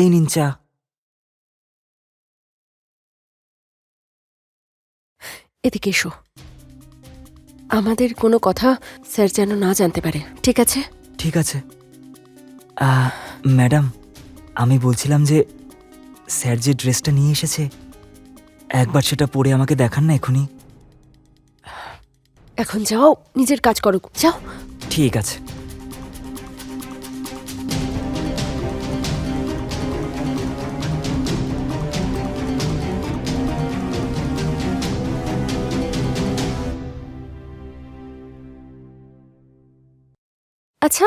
এই নিন চা। এদিকে এসো। আমাদের কোনো কথা স্যার যেন না জানতে পারে ঠিক আছে? ঠিক আছে। ম্যাডাম আমি বলছিলাম যে স্যার যে ড্রেসটা নিয়ে এসেছে একবার সেটা পরে আমাকে দেখান না এখনই। এখন যাও নিজের কাজ করো। যাও। ঠিক আছে। আচ্ছা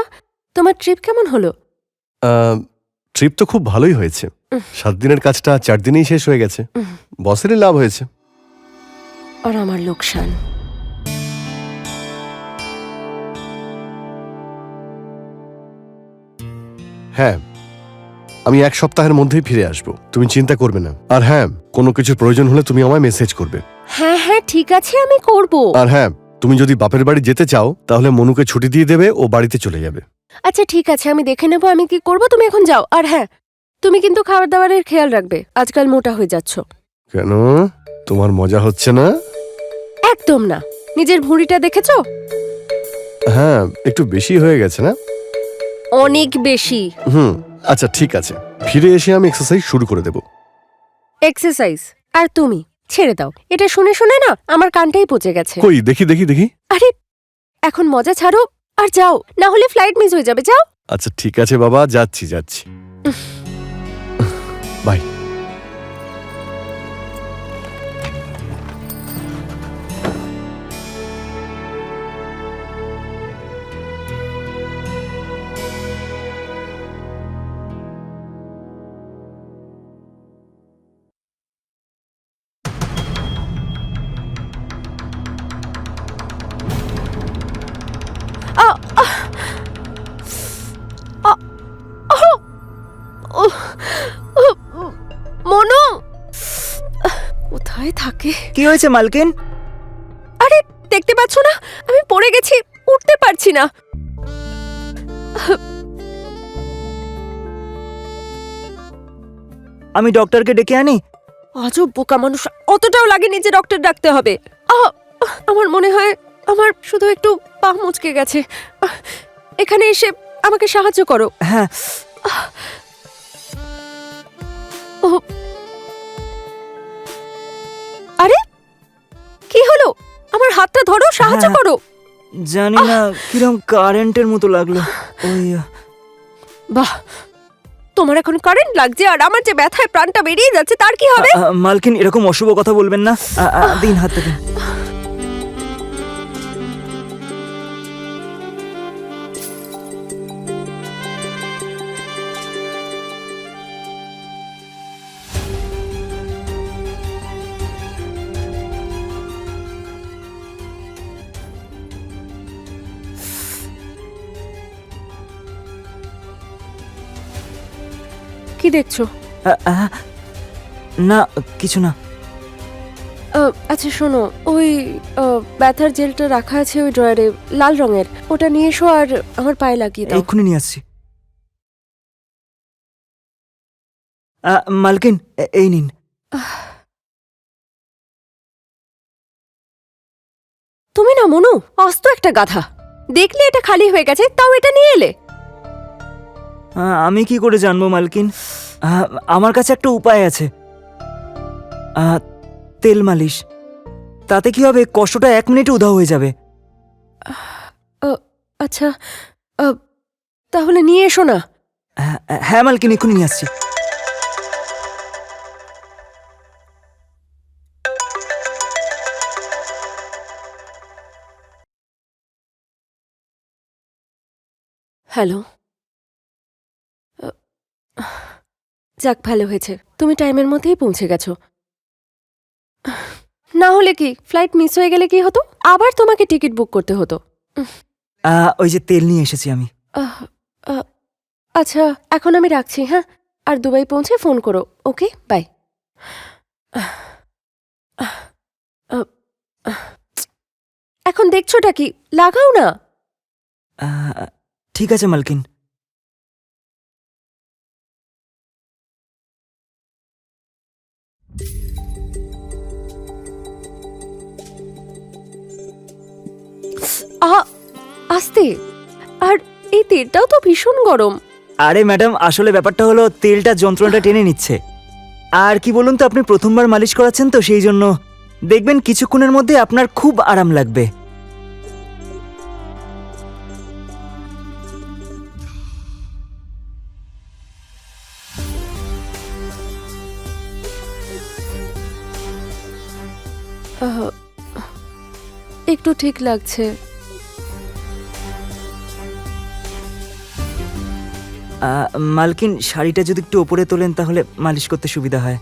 তোমার ট্রিপ কেমন হলো? ট্রিপ তো খুব ভালোই হয়েছে। সাত দিনের কাজটা চার দিনেই শেষ হয়ে গেছে। বসেরই লাভ হয়েছে। আর আমার লোকসান। হ্যাঁ আমি এক সপ্তাহের মধ্যেই ফিরে আসব। তুমি চিন্তা করবে না। আর হ্যাঁ কোনো কিছুর প্রয়োজন হলে তুমি আমায় মেসেজ করবে। হ্যাঁ হ্যাঁ ঠিক আছে আমি করব। আর হ্যাঁ তুমি যদি বাপের বাড়ি যেতে চাও তাহলে মনুকে ছুটি দিয়ে দেবে ও বাড়িতে চলে যাবে। আচ্ছা ঠিক আছে আমি দেখে নেব আমি কি করব তুমি এখন যাও। আর হ্যাঁ তুমি কিন্তু খাবার দাবারের খেয়াল রাখবে আজকাল মোটা হয়ে যাচ্ছ। কেন? তোমার মজা হচ্ছে না? একদম না। নিজের ভুঁড়িটা দেখেছ? হ্যাঁ একটু বেশি হয়ে গেছে না? অনেক বেশি। হুম আচ্ছা ঠিক আছে। ফিরে এসে আমি এক্সারসাইজ শুরু করে দেব। এক্সারসাইজ আর তুমি? ছেড়ে দাও। এটা শুনে শুনে না আমার কানটাই পচে গেছে। কই? দেখি দেখি দেখি। আরে এখন মজা ছাড়ো আর যাও না হলে ফ্লাইট মিস হয়ে যাবে যাও। আচ্ছা ঠিক আছে বাবা যাচ্ছি যাচ্ছি। বাই। কি হয়েছে মালকিন? আরে দেখতে পাচ্ছ না? আমি পড়ে গেছি উঠতে পারছি না। আমি ডক্টরকে ডেকে আনি। আজও বোকা মানুষ অতটাও লাগেনি যে ডক্টর ডাকতে হবে। আমার মনে হয় আমার শুধু একটু পা মুচকে গেছে। এখানে এসে আমাকে সাহায্য করো। হ্যাঁ। ও সাহায্য হ্যাঁ। করো। জানি না কিরম কারেন্টের মতো লাগল। ওই বাহ! তোমার এখন কারেন্ট লাগছে আর আমার যে ব্যথায় প্রাণটা বেরিয়ে যাচ্ছে তার কি হবে? মালকিন এরকম অশুভ কথা বলবেন না। দিন হাতটা দিন কি দেখছ? না কিছু না। আচ্ছা শোনো ওই ব্যথার জেলটা রাখা আছে ওই ড্রয়ারে লাল রঙের। ওটা নিয়ে এসো আর আমার পায়ে লাগিয়ে দাও। এক্ষুনি নিয়ে আসছি। মালকিন এই নিন। তুমি না মনু অস্ত একটা গাধা। দেখলে এটা খালি হয়ে গেছে তাও এটা নিয়ে এলে। আমি কি করে জানব মালকিন? আমার কাছে একটা উপায় আছে। তেল মালিশ। তাতে কি হবে? কষ্টটা এক মিনিটে উধাও হয়ে যাবে। আচ্ছা তাহলে নিয়ে এসো না। হ্যাঁ, হ্যাঁ মালকিন এক্ষুনি নিয়ে আসছি। হ্যালো আহ, যাক ভালো হয়েছে। তুমি টাইমের মধ্যেই পৌঁছে গেছো। না হলে কি ফ্লাইট মিস হয়ে গেলে কি হতো? আবার তোমাকে টিকিট বুক করতে হতো। ওই যে তেল নিয়ে এসেছি আমি। আচ্ছা এখন আমি রাখছি হ্যাঁ? আর দুবাই পৌঁছে ফোন করো ওকে? বাই। এখন দেখছোটা কি? লাগাও না। ঠিক আছে মালকিন। আস্তে। আর এই তেলটাও তো ভীষণ গরম। আরে ম্যাডাম আসলে ব্যাপারটা হলো তেলটা যন্ত্রণাটা টেনে নিচ্ছে। আর কি বলুন তো আপনি প্রথমবার মালিশ করাচ্ছেন তো সেই জন্য। দেখবেন কিছুক্ষণের মধ্যে আপনার খুব আরাম লাগবে। আহ, একটু ঠিক লাগছে। মালকিন শাড়িটা যদি একটু ওপরে তোলেন তাহলে মালিশ করতে সুবিধা হয়।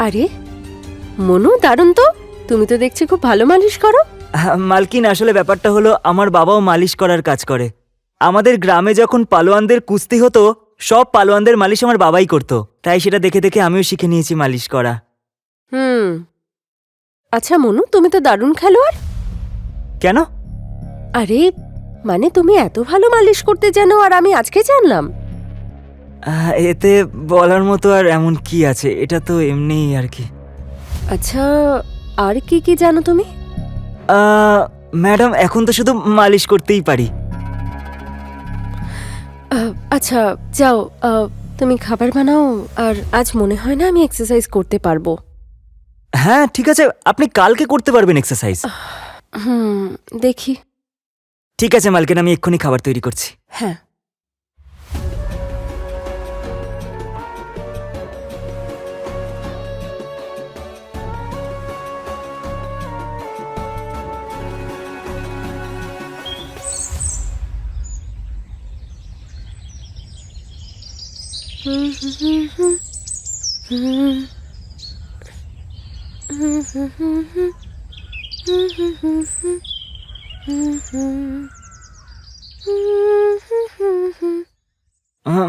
আরে মনু দারুণ তো। তুমি তো দেখছি খুব ভালো মালিশ করো। মালকিন আসলে ব্যাপারটা হলো আমার বাবাও মালিশ করার কাজ করে। আমাদের গ্রামে যখন পালোয়ানদের কুস্তি হতো সব পালোয়ানদের মালিশ আমার বাবাই করতো। তাই সেটা দেখে দেখে আমিও শিখে নিয়েছি মালিশ করা। হুম। আচ্ছা মনু তুমি তো দারুণ খেলোয়াড়। কেন? আরে মানে তুমি এত ভালো মালিশ করতে জানো আর আমি আজকে জানলাম। এতে বলার মতো আর এমন কি আছে? এটা তো এমনিই আর কি। আচ্ছা আর কি কি জানো তুমি? ম্যাডাম এখন তো শুধু মালিশ করতেই পারি। আচ্ছা যাও তুমি খাবার বানাও আর আজ মনে হয় না আমি এক্সারসাইজ করতে পারব। হ্যাঁ ঠিক আছে আপনি কালকে করতে পারবেন এক্সারসাইজ হুম দেখি। ঠিক আছে মালকিন আমি এক্ষুনি খাবার তৈরি করছি। হ্যাঁ।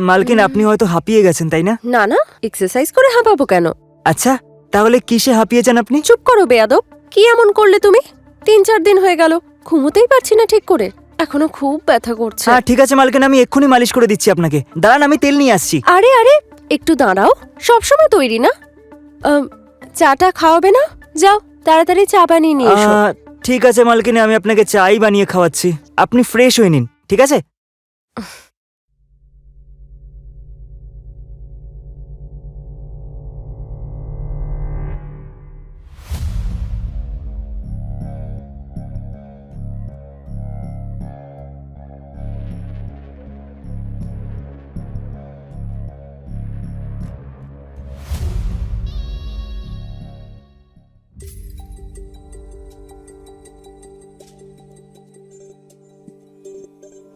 মালকিন আপনি হয়তো হাঁপিয়ে গেছেন তাই না? না না এক্সারসাইজ করে হাঁপাবো কেন? আচ্ছা তাহলে কিসে হাঁপিয়েছেন আপনি? চুপ করো বেয়াদব। কি এমন করলে তুমি? তিন চার দিন হয়ে গেল ঘুমোতেই পারছি না ঠিক করে। এখনও খুব ব্যথা করছে। হ্যাঁ ঠিক আছে মালকিন আমি এক্ষুনি মালিশ করে দিচ্ছি আপনাকে। দাঁড়ান আমি তেল নিয়ে আসছি। আরে আরে একটু দাঁড়াও। সবসময় তৈরি না? আম, চাটা খাওয়াবে না? যাও তাড়াতাড়ি চা বানিয়ে নিয়ে এসো। আহ, ঠিক আছে মালকিন আমি আপনাকে চাই বানিয়ে খাওয়াচ্ছি। আপনি ফ্রেশ হয়ে নিন ঠিক আছে?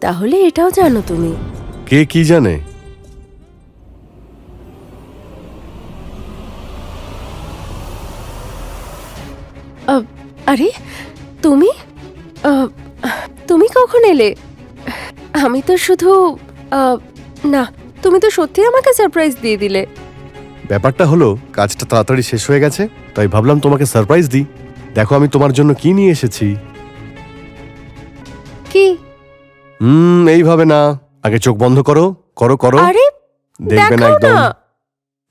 তাহলে এটাও জানো তুমি। কে কি জানে? আরে তুমি? আ, তুমি কখন এলে? আমি তো শুধু না তুমি তো সত্যি আমাকে সারপ্রাইজ দিয়ে দিলে। ব্যাপারটা হলো কাজটা তাড়াতাড়ি শেষ হয়ে গেছে তাই ভাবলাম তোমাকে সারপ্রাইজ দিই। দেখো আমি তোমার জন্য কি নিয়ে এসেছি। কি? হুম এইভাবে না। আগে চোখ বন্ধ করো করো করো। আরে দেখবে না দেখাও একদম। না।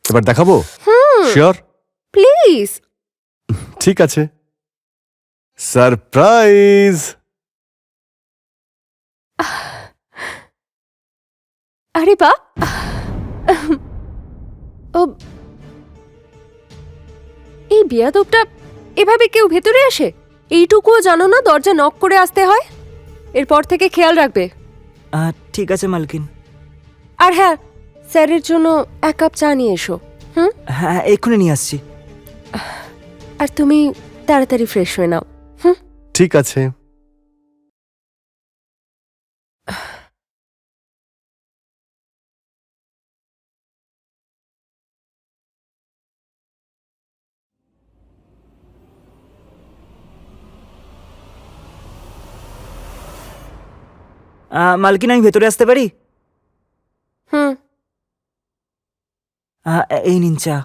এবার দেখাবো? হুম। শিওর প্লিজ ঠিক আছে। সারপ্রাইজ আরে বা। ও। এই বিয়াদবটা এভাবে কেউ ভেতরে আসে? এইটুকুও জানো না দরজা নক করে আসতে হয়? এরপর থেকে খেয়াল রাখবে। ঠিক আছে মালকিন। আর হ্যাঁ স্যারের জন্য এক কাপ চা নিয়ে এসো হুম? হ্যাঁ এক্ষুনি নিয়ে আসছি। আর তুমি তাড়াতাড়ি ফ্রেশ হয়ে নাও হুম? ঠিক আছে। মালকিন আমি ভেতরে আসতে পারি? হুম। এই নিন চা।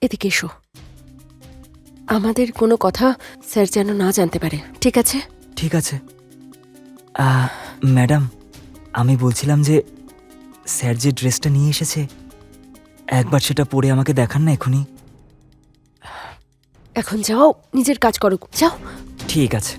এদিকে এসো। আমাদের কোনো কথা স্যার যেন না জানতে পারে ঠিক আছে? ঠিক আছে। ম্যাডাম আমি বলছিলাম যে স্যার যে ড্রেসটা নিয়ে এসেছে একবার সেটা পরে আমাকে দেখান না এখনই। এখন যাও নিজের কাজ করো। যাও। ঠিক আছে।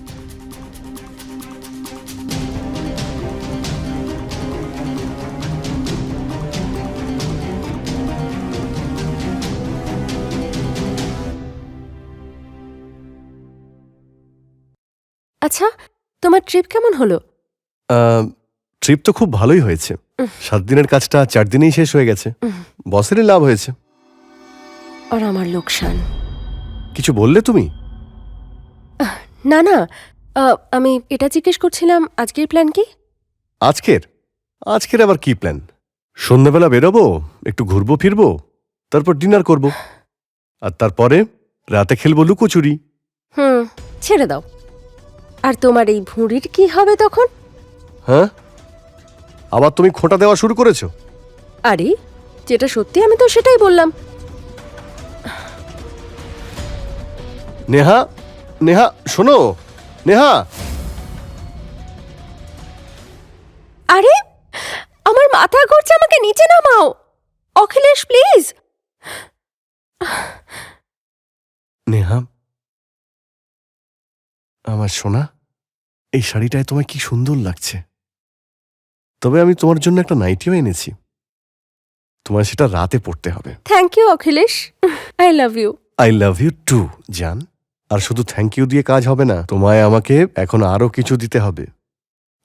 আচ্ছা তোমার ট্রিপ কেমন হলো? ট্রিপ তো খুব ভালোই হয়েছে। সাত দিনের কাজটা চার দিনেই শেষ হয়ে গেছে। বসেরই লাভ হয়েছে। আর আমার লোকসান। কিছু বললে তুমি? না না। আহ, আমি এটা জিজ্ঞেস করছিলাম আজকের প্ল্যান কি? আজকের? আজকের আবার কি প্ল্যান? সন্ধ্যাবেলা বেরোবো একটু ঘুরবো ফিরবো তারপর ডিনার করব। আর তারপরে রাতে খেলব লুকোচুরি। হুম ছেড়ে দাও। আর তোমার এই ভুঁড়ির কি হবে তখন? হ্যাঁ? আবার তুমি খোঁটা দেওয়া শুরু করেছ? আরে যেটা সত্যি আমি তো সেটাই বললাম। নেহা নেহা শোনো নেহা। আরে আমার মাথা ঘুরছে আমাকে নিচে নামাও। অখিলেশ প্লিজ। নেহা আমার সোনা এই শাড়িটায় তোমায় কি সুন্দর লাগছে। তবে আমি তোমার জন্য একটা নাইটিও এনেছি। তোমার সেটা রাতে পড়তে হবে। Thank you Akhilesh. I love you I love you too জান। আর শুধু থ্যাংক ইউ দিয়ে কাজ হবে না তোমায় আমাকে এখন আরও কিছু দিতে হবে।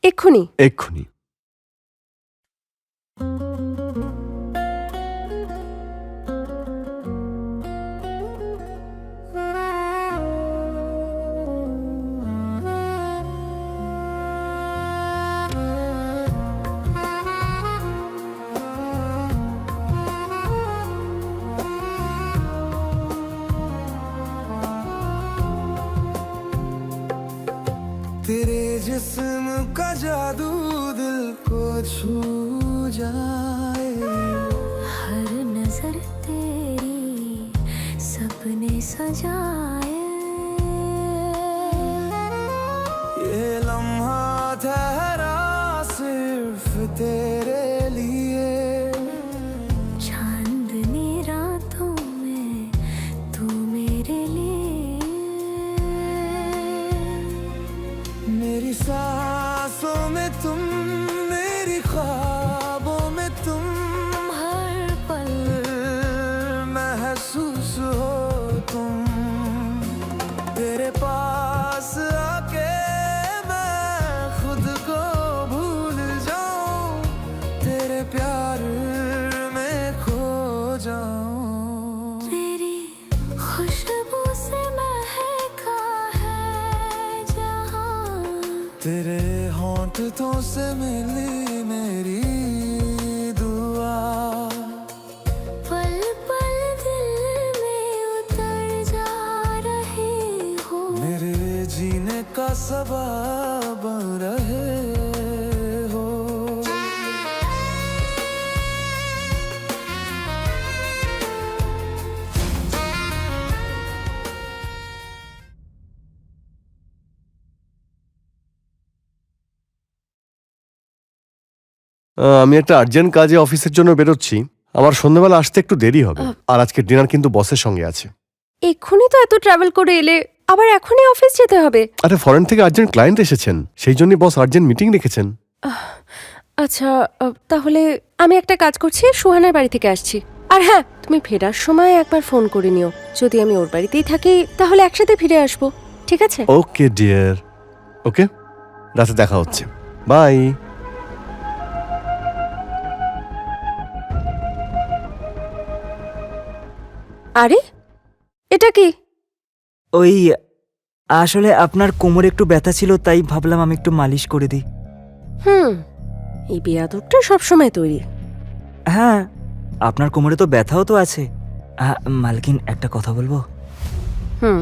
এক্ষুনি। এক্ষুনি। verte. तेरे होंठों से मिली मेरी दुआ। पल पल दिल में उतर जा रही हो। मेरे जीने का सबब আমি একটা আর্জেন্ট কাজে অফিসের জন্য বেরোচ্ছি। আমার সন্ধ্যাবেলা আসতে একটু দেরি হবে আর আজকে ডিনার কিন্তু বসের সঙ্গে আছে। এক্ষুনি তো এত ট্রাভেল করে এলে আবার এখনই অফিস যেতে হবে। আরে ফরেন থেকে আর্জেন্ট ক্লায়েন্ট এসেছেন সেই জন্যই বস আর্জেন্ট মিটিং রেখেছেন। আচ্ছা তাহলে আমি একটা কাজ করছি সুহানার বাড়ি থেকে আসছি। আর হ্যাঁ তুমি ফেরার সময় একবার ফোন করে নিও। যদি আমি ওর বাড়িতেই থাকি তাহলে একসাথে ফিরে আসব। ঠিক আছে? ওকে ডিয়ার ওকে রাতে দেখা হচ্ছে। বাই আরে এটা কি? ওই আসলে আপনার কোমরে একটু ব্যথা ছিল তাই ভাবলাম আমি একটু মালিশ করে দিই। হুম এই বেয়াদবটা সবসময় তৈরি। হ্যাঁ আপনার কোমরে তো ব্যথাও তো আছে। মালকিন একটা কথা বলব? হুম।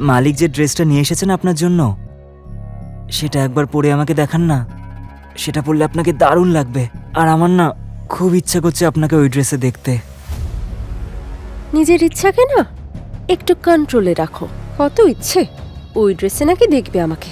মালিক যে ড্রেসটা নিয়ে এসেছেন আপনার জন্য সেটা একবার পরে আমাকে দেখান না। সেটা পরলে আপনাকে দারুণ লাগবে। আর আমার না খুব ইচ্ছা করছে আপনাকে ওই ড্রেসে দেখতে। নিজের ইচ্ছাকে না একটু কন্ট্রোলে রাখো। কত ইচ্ছে ওই ড্রেসে নাকি দেখবে আমাকে।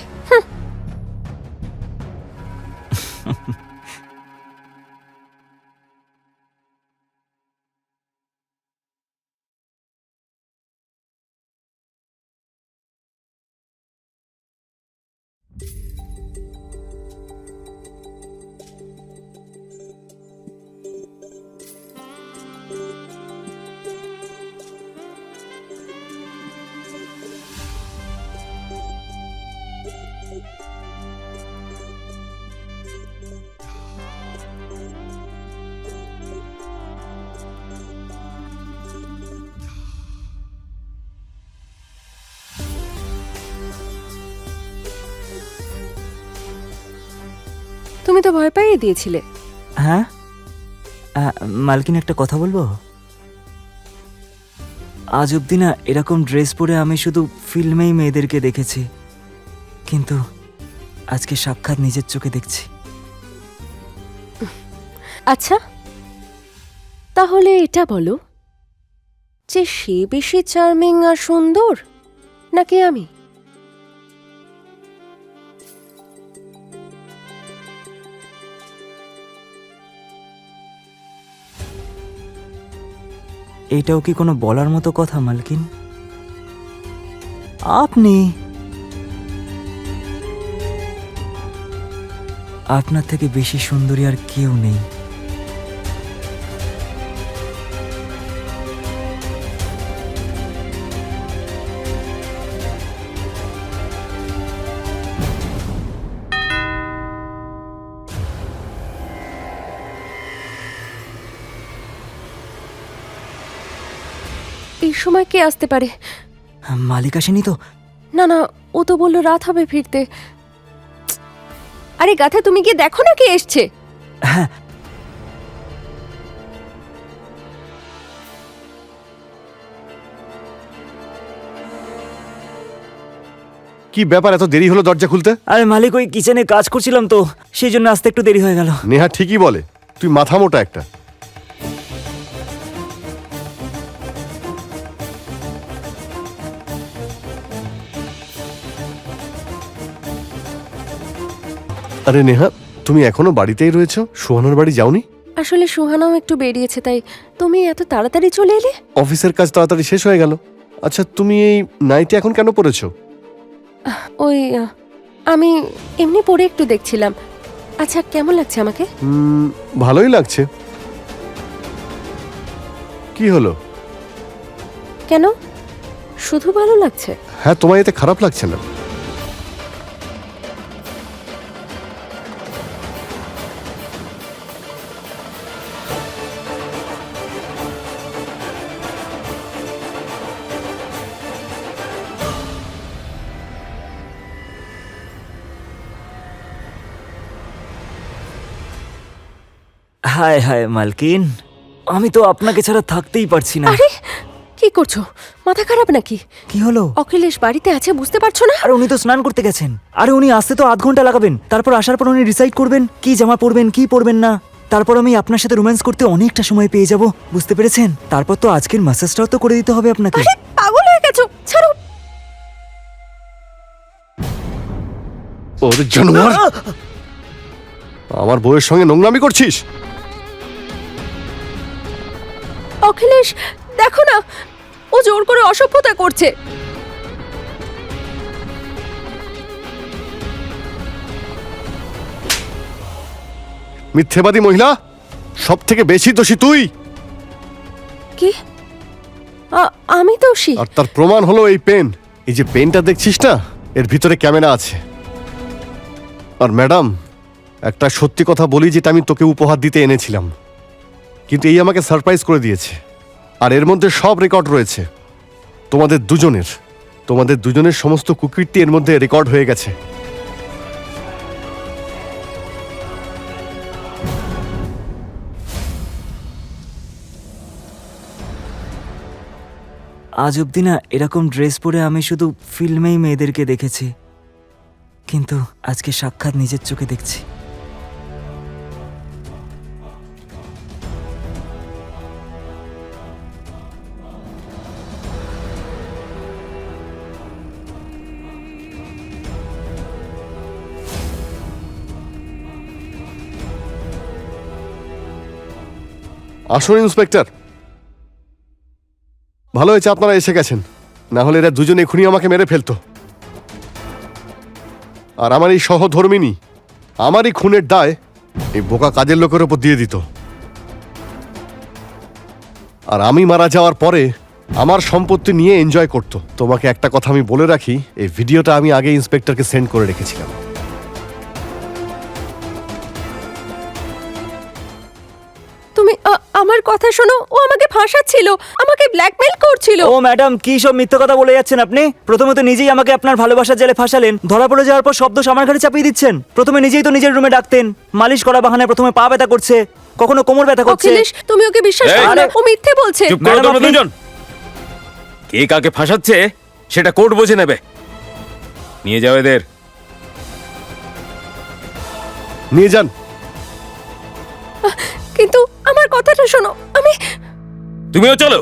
তুমি তো ভয় পাইয়ে দিয়েছিলে। হ্যাঁ? মালকিন একটা কথা বলব? আজ অব্দি না এরকম ড্রেস পরে আমি শুধু ফিল্মেই মেয়েদেরকে দেখেছি। কিন্তু আজকে সাক্ষাৎ নিজের চোখে দেখছি। আচ্ছা তাহলে এটা বলো যে সে বেশি চার্মিং আর সুন্দর নাকি আমি? এটাও কি কোনো বলার মতো কথা, মালকিন? আপনি? আপনার থেকে বেশি সুন্দরী আর কেউ নেই। সময় কে আসতে পারে? মালিক আসেনি তো। না না ও তো বলল রাত হবে ফিরতে। আরে গাথা তুমি গিয়ে দেখো না কে এসছে? হ্যাঁ। কি ব্যাপার এত দেরি হলো দরজা খুলতে? আরে মালিক ওই কিচেনে কাজ করছিলাম তো সেই জন্য আসতে একটু দেরি হয়ে গেল। নেহা ঠিকই বলে তুই মাথা মোটা একটা। আরে নেহা তুমি এখনও বাড়িতেই রয়েছো? সোহানার বাড়ি যাওনি? আসলে সুহানাও একটু বেরিয়েছে তাই তুমি এত তাড়াতাড়ি চলে এলে? অফিসের কাজ তাড়াতাড়ি শেষ হয়ে গেল। আচ্ছা তুমি এই নাইটি এখন কেন পরেছো ওই আহ, আমি এমনি পড়ে একটু দেখছিলাম। আচ্ছা কেমন লাগছে আমাকে? ভালোই লাগছে। কি হলো? কেন? শুধু ভালো লাগছে? হ্যাঁ তোমার এতে খারাপ লাগছে না। হায় হায় মালকিন আমি তো আপনাকে ছাড়া থাকতেই পারছি না। আরে কি করছ? মাথা খারাপ নাকি? কি হলো? অখিলেশ বাড়িতে আছে বুঝতে পারছ না? আর উনি তো স্নান করতে গেছেন। আর উনি আসতে তো আধ ঘণ্টা লাগাবেন। তারপর আসার পর উনি ডিসাইড করবেন কি জামা পরবেন কি পরবেন না। তারপর আমি আপনার সাথে রোম্যান্স করতে অনেকটা সময় পেয়ে যাব বুঝতে পেরেছেন? তারপর তো আজকের ম্যাসেজটাও তো করে দিতে হবে আপনাকে। আরে পাগল হয়ে গেছো! ছাড়ো! ওর জানোয়ার! আমার বউয়ের সঙ্গে নোংরামি করছিস? অখিলেশ দেখো না ও জোর করে অসভ্যতা করছে। মিথ্যেবাদী মহিলা সব থেকে বেশি দোষী তুই? কি? আমি দোষী? আর তার প্রমাণ হলো এই পেন। এই যে পেনটা দেখছিস না এর ভিতরে ক্যামেরা আছে। আর ম্যাডাম একটা সত্যি কথা বলি যেটা আমি তোকে উপহার দিতে এনেছিলাম। কিন্তু এই আমাকে সারপ্রাইজ করে দিয়েছে। আর এর মধ্যে সব রেকর্ড রয়েছে। তোমাদের দুজনের তোমাদের দুজনের সমস্ত কুকীর্তি এর মধ্যে রেকর্ড হয়ে গেছে। আজ অব্দি না এরকম ড্রেস পরে আমি শুধু ফিল্মেই মেয়েদেরকে দেখেছি। কিন্তু আজকে সাক্ষাৎ নিজের চোখে দেখছি। আসুন, ইন্সপেক্টর। ভালো হয়েছে আপনারা এসে গেছেন। না হলে এরা দুজনে খুনি আমাকে মেরে ফেলতো। আর আমার এই সহধর্মিনী আমারই খুনের দায় এই বোকা কাজের লোকের ওপর দিয়ে দিত। আর আমি মারা যাওয়ার পরে আমার সম্পত্তি নিয়ে এনজয় করত। তোমাকে একটা কথা আমি বলে রাখি, এই ভিডিওটা আমি আগে ইন্সপেক্টরকে সেন্ড করে রেখেছিলাম। কথা শোনো ও আমাকে ফাঁসাচ্ছিল আমাকে ব্ল্যাকমেল করছিল। ও ম্যাডাম কি সব মিথ্যে কথা বলে যাচ্ছেন আপনি? প্রথমে তো নিজেই আমাকে আপনার ভালোবাসার জেলে ফাঁসালেন। ধরা পড়ে যাওয়ার পর শব্দ আমার ঘাড়ে চাপিয়ে দিচ্ছেন। প্রথমে নিজেই তো নিজের রুমে ডাকতেন। মালিশ করা বাহানায় প্রথমে পা ব্যথা করছে। কখনো কোমর ব্যথা করছে। অখিলেশ তুমি ওকে বিশ্বাস করো না ও মিথ্যে বলছে। চুপ করো তোমরা দুজন। কে কাকে ফাঁসাচ্ছে সেটা কোর্ট বুঝে নেবে। নিয়ে যাও এদের। নিয়ে যান। কিন্তু আমার কথাটা শোনো আমি তুমিও চলো।